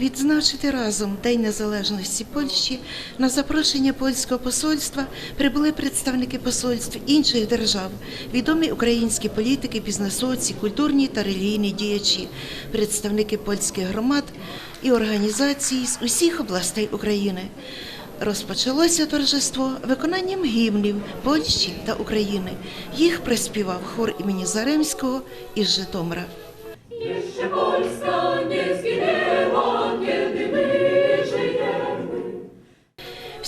Відзначити разом День Незалежності Польщі на запрошення польського посольства прибули представники посольств інших держав, відомі українські політики, бізнесовці, культурні та релігійні діячі, представники польських громад і організацій з усіх областей України. Розпочалося торжество виконанням гімнів Польщі та України. Їх приспівав хор імені Заремського із Житомира.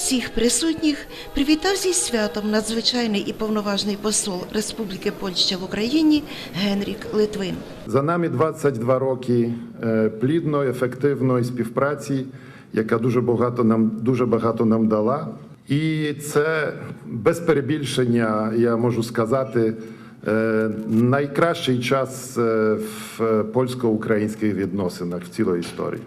Всіх присутніх привітав зі святом надзвичайний і повноважний посол Республіки Польща в Україні Генрік Литвин. За нами 22 роки е, плідної, ефективної співпраці, яка дуже багато нам дуже багато нам дала. І це без перебільшення, я можу сказати, е, найкращий час е, в польсько-українських відносинах в цілій історії.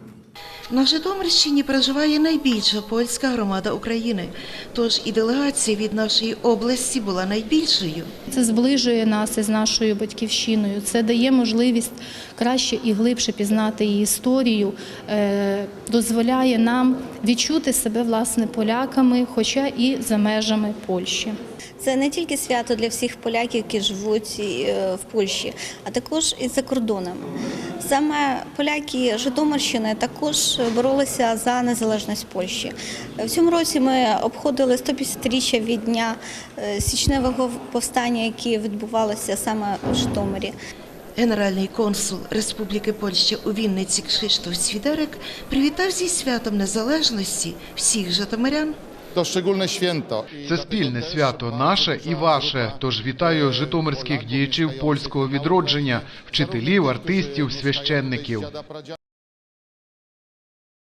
На Житомирщині проживає найбільша польська громада України, тож і делегація від нашої області була найбільшою. Це зближує нас із нашою батьківщиною. Це дає можливість краще і глибше пізнати її історію, е, дозволяє нам відчути себе власне поляками, хоча і за межами Польщі. Це не тільки свято для всіх поляків, які живуть е, в Польщі, а також і за кордоном. Саме поляки Житомирщини також боролися за незалежність Польщі. В цьому році ми обходили 150-річчя від дня е, січневого повстання, яке відбувалося саме в Житомирі. Генеральний консул Республіки Польща у Вінниці Кшиштоф Свідерик привітав зі святом незалежності всіх житомирян To szczególne święto. Це спільне свято наше і ваше. Тож вітаю житомирських діячів польського відродження, вчителів, артистів, священників.